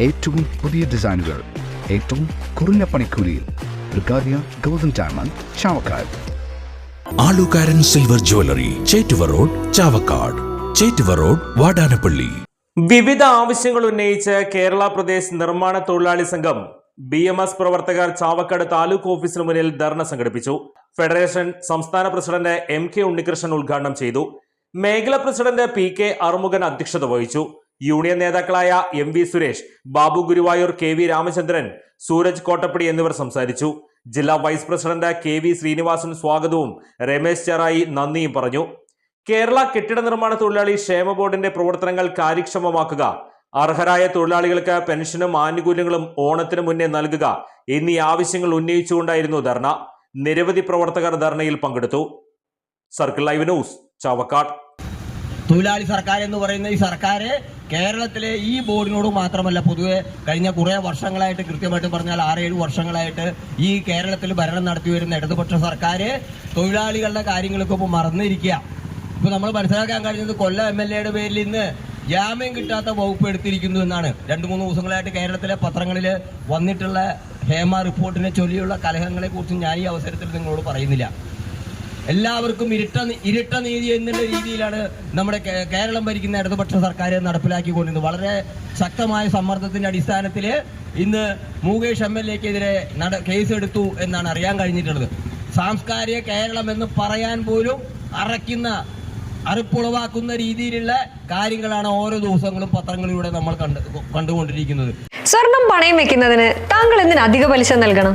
ഏറ്റവും പുതിയ ഡിസൈനുകൾ ഏറ്റവും കുറഞ്ഞ പണിക്കൂലിയിൽ ബ്രിഗാദിയ golden diamond Chavakkad. Alukkaran silver jewellery Chettuva road Chavakkad. Chettuva road Vadanappally. വിവിധ ആവശ്യങ്ങൾ ഉന്നയിച്ച് കേരള പ്രദേശ് നിർമ്മാണ തൊഴിലാളി സംഘം ബി എം എസ് പ്രവർത്തകർ ചാവക്കാട് താലൂക്ക് ഓഫീസിന് മുന്നിൽ ധർണ സംഘടിപ്പിച്ചു. ഫെഡറേഷൻ സംസ്ഥാന പ്രസിഡന്റ് എം കെ ഉണ്ണികൃഷ്ണൻ ഉദ്ഘാടനം ചെയ്തു. മേഖലാ പ്രസിഡന്റ് പി കെ അറുമുഖൻ അധ്യക്ഷത വഹിച്ചു. യൂണിയൻ നേതാക്കളായ M V Suresh Babu Guruvayur K V Ramachandran Sooraj Kottappadi എന്നിവർ സംസാരിച്ചു. ജില്ലാ vice president K V Srinivasan സ്വാഗതവും രമേശ് ചെറായി നന്ദിയും പറഞ്ഞു. കേരള കെട്ടിട നിർമ്മാണ തൊഴിലാളി ക്ഷേമ ബോർഡിന്റെ പ്രവർത്തനങ്ങൾ കാര്യക്ഷമമാക്കുക അർഹരായ തൊഴിലാളികൾക്ക് പെൻഷനും ആനുകൂല്യങ്ങളും ഓണത്തിന് മുന്നേ നൽകുക എന്നീ ആവശ്യങ്ങൾ ഉന്നയിച്ചുകൊണ്ടായിരുന്നു ധർണ. നിരവധി പ്രവർത്തകർ ധർണയിൽ പങ്കെടുത്തു. Circle live news Chavakkad. തൊഴിലാളി സർക്കാർ എന്ന് പറയുന്ന ഈ സർക്കാർ കേരളത്തിലെ ഈ ബോർഡിനോട് മാത്രമല്ല പൊതുവെ കഴിഞ്ഞ കുറേ വർഷങ്ങളായിട്ട് കൃത്യമായിട്ട് പറഞ്ഞാൽ ആറേഴ് വർഷങ്ങളായിട്ട് ഈ കേരളത്തിൽ ഭരണം നടത്തി വരുന്ന ഇടതുപക്ഷ സർക്കാർ തൊഴിലാളികളുടെ കാര്യങ്ങളൊക്കെ ഇപ്പോൾ മറന്നിരിക്കുക. ഇപ്പോൾ നമ്മൾ മനസ്സിലാക്കാൻ കഴിഞ്ഞത് കൊല്ലം എം എൽ എയുടെ പേരിൽ ഇന്ന് ജാമ്യം കിട്ടാത്ത വകുപ്പ് എടുത്തിരിക്കുന്നു എന്നാണ്. രണ്ട് മൂന്ന് ദിവസങ്ങളായിട്ട് കേരളത്തിലെ പത്രങ്ങളിൽ വന്നിട്ടുള്ള ഹേമ റിപ്പോർട്ടിനെ ചൊല്ലിയുള്ള കലഹങ്ങളെക്കുറിച്ച് ഞാൻ ഈ അവസരത്തിൽ നിങ്ങളോട് പറയുന്നില്ല. എല്ലാവർക്കും ഇരുട്ട ഇരുട്ട നീതി എന്നുള്ള രീതിയിലാണ് നമ്മുടെ കേരളം ഭരിക്കുന്ന ഇടതുപക്ഷ സർക്കാർ നടപ്പിലാക്കിക്കൊണ്ടിരുന്നത്. വളരെ ശക്തമായ സമ്മർദ്ദത്തിന്റെ അടിസ്ഥാനത്തിൽ ഇന്ന് മുകേഷ് എം എൽ എക്കെതിരെ നട കേസെടുത്തു എന്നാണ് അറിയാൻ കഴിഞ്ഞിട്ടുള്ളത്. സാംസ്കാരിക കേരളം എന്ന് പറയാൻ പോലും അറയ്ക്കുന്ന അറിപ്പുളവാക്കുന്ന രീതിയിലുള്ള കാര്യങ്ങളാണ് ഓരോ ദിവസങ്ങളും പത്രങ്ങളിലൂടെ നമ്മൾ കണ്ട് കണ്ടുകൊണ്ടിരിക്കുന്നത്. സ്വർണം പണയം വെക്കുന്നതിന് താങ്കൾ എന്തിന് അധിക പലിശ നൽകണം?